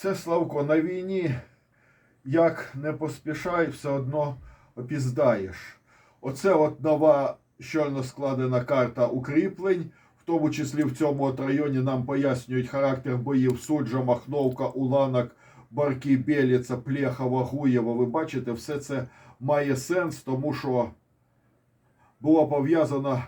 Це Славко на війні, як не поспішай, все одно опіздаєш. Оце от нова щойно складена карта укріплень. В тому числі в цьому от районі нам пояснюють характер боїв Суджа, Махновка, Уланок, Барки, Беліца, Плєхова, Гуєва. Ви бачите, все це має сенс, тому що було пов'язано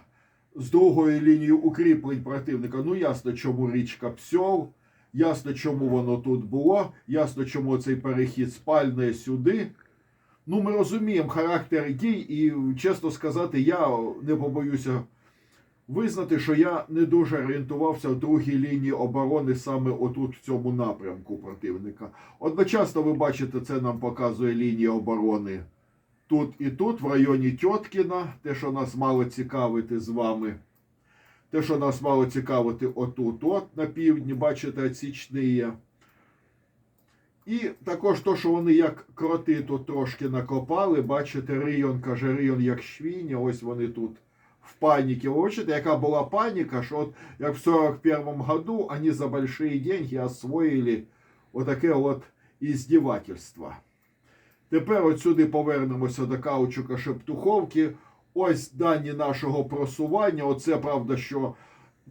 з другою лінією укріплень противника. Ну, ясно, чому річка Псьол, ясно, чому воно тут було, ясно, чому цей перехід спальне сюди. Ну, ми розуміємо характер дій, і, чесно сказати, я не побоюся визнати, що я не дуже орієнтувався в другій лінії оборони саме отут, в цьому напрямку противника. Одночасно, ви бачите, це нам показує лінія оборони тут і тут, в районі Тьоткіна, те, що нас мало цікавити з вами. Те, що нас мало цікавити отут, от на півдні, бачите, отсічні є. І також то, що вони як кроти тут трошки накопали, бачите, Рийон каже, Рийон як швіня, ось вони тут в паніці. Ви бачите, яка була паніка, що от як в 41-му году вони за большие деньги освоїли отаке от іздівательство. Тепер от сюди повернемося до Каучука Шептуховки. Ось дані нашого просування. Оце правда, що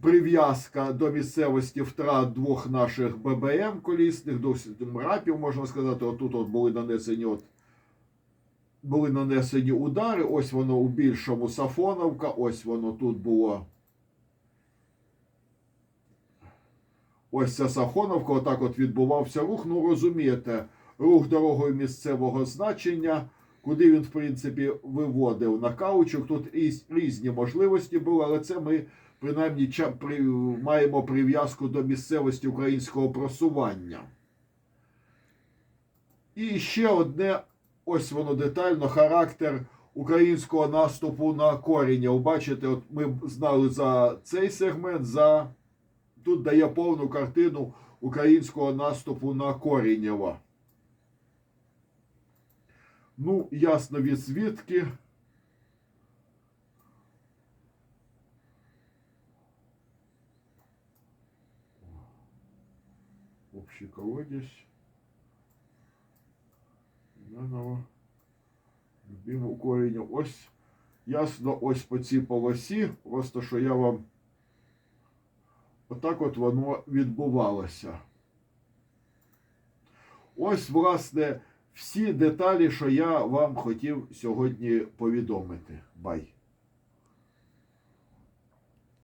прив'язка до місцевості втрат двох наших ББМ колісних, досить мрапів, можна сказати. Отут от були нанесені от були нанесені удари. Ось воно у більшому Сафоновка, ось воно тут було. Ось ця Сафоновка, отак от відбувався рух. Ну, розумієте, рух дорогою місцевого значення, куди він, в принципі, виводив на каучук. Тут різ- різні можливості були, але це ми принаймні маємо прив'язку до місцевості українського просування. І ще одне, ось воно детально, характер українського наступу на коріння. Бачите, от ми знали за цей сегмент, за тут дає повну картину українського наступу на Корінєва. Ну, ясно від звідки. Общий колодязь. Заново. Любимо коріння. Ось ясно, ось по цій полосі. Просто що я вам отак от воно відбувалося. Ось, власне, всі деталі, що я вам хотів сьогодні повідомити. Бай.